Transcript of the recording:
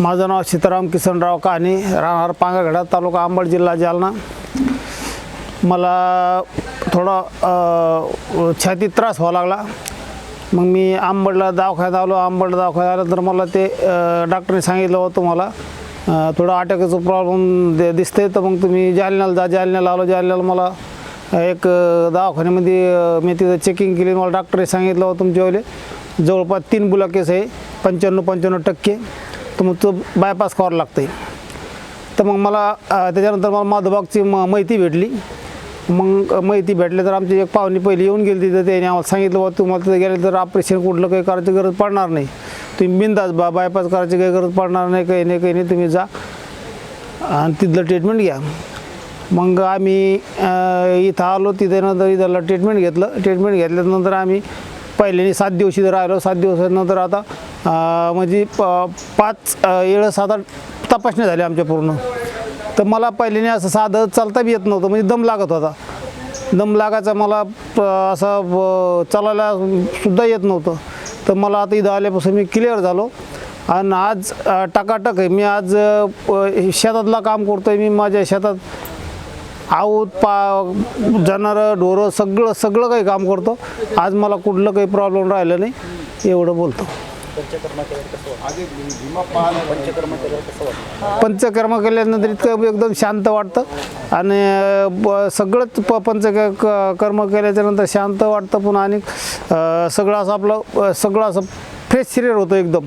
माझं नाव सीताराम किसनराव काने राहणार पांगागडा तालुका अंबड जिल्हा जालना. मला थोडा छातीत त्रास व्हावा लागला. मग मी आंबडला दवाखान्यात आलो. आंबडला दवाखान्यात आल्यानंतर मला ते डॉक्टरने सांगितलं होतं मला थोडं अटॅकाचं प्रॉब्लेम दे दिसते तर मग तुम्ही जालन्याला जा. जालन्याला आलो. जालन्याला मला एक दवाखान्यामध्ये मी तिथं चेकिंग केली. मला डॉक्टरने सांगितलं होतं तुमच्यावाले जवळपास तीन बुलाकेस आहे. पंच्याण्णव पंच्याण्णव टक्के. तर मग तो बायपास करावं लागतं तर मग मला त्याच्यानंतर मला माधोबागची म माहिती भेटली. मग माहिती भेटली तर आमची एक पाहुणी पहिली येऊन गेली तिथं. त्याने आम्हाला सांगितलं बा तुम्हाला तिथं गेलं तर ऑपरेशन कुठलं काही करायची गरज पडणार नाही. तुम्ही बिंदास बा बायपास करायची काही गरज पडणार नाही काही नाही काही नाही तुम्ही जा. आणि तिथलं ट्रीटमेंट घ्या. मग आम्ही इथं आलो तिथे नंतर इथलं ट्रीटमेंट घेतलं. ट्रीटमेंट घेतल्यानंतर आम्ही पहिल्याने सात दिवस इथं राहिलो सात दिवसानंतर आता म्हणजे प पाच अ, सात आठ तपासण्या झाल्या आमच्या पूर्ण. तर मला पहिल्याने असं साधं चालता बी येत नव्हतं म्हणजे दम लागत होता. दम लागायचा मला प- असं चालायला सुद्धा येत नव्हतं. तर मला आता इथं आल्यापासून मी क्लिअर झालो. आणि आज टाकाटक टकाटक आहे. मी आज प- शेतातला काम करतो आहे मी माझ्या शेतात आऊत पा जनावरं ढोरं सगळं सगळं काही काम करतो. आज मला कुठलं काही प्रॉब्लेम राहिलं नाही. एवढं बोलतो. पंचकर्म केल्यानंतर इतकं एकदम शांत वाटतं. आणि ब- सगळंच प पंच कर्म केल्याच्यानंतर शांत वाटतं. पुन्हा आणि सगळं असं आपलं सगळं असं फ्रेश शरीर होतं एकदम.